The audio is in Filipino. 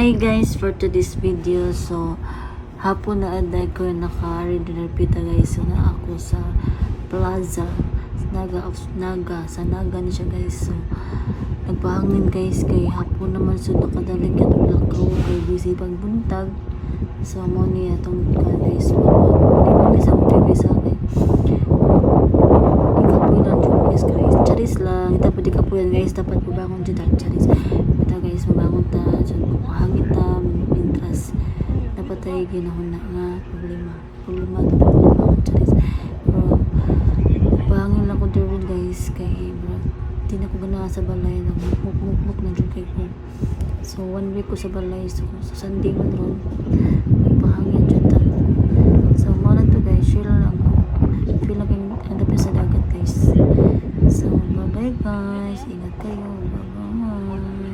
Hi guys, for today's video, so hapon na aday ko naka-ready na pita guys. So na ako sa plaza, Naga of Naga, sa Naga ni siya guys. So nagpahangin guys kay hapon naman so nakadalig ka ng lakaw kay busy pagbuntag. So mo niya tong ka guys. So hindi mo sa TV sa akin. Ikapoy lang guys guys. Charis lang. Ita pwede kapuyan guys. Dapat mabangon dyan. Charis. Ita guys mabangon ta tay ginahon na nga problema. Problema problema ko charis. Pero pangin lang ko durin guys kay bro. Di na ko ganawa sa balay lang mukmukmuk na dyan kay ko so one week ko sa balay so, so Sunday man ron nagpahangin dyan ta so mo lang to guys share lang ko feel like ang hanggap sa dagat guys. So bye bye guys. Ingat kayo. Bye bye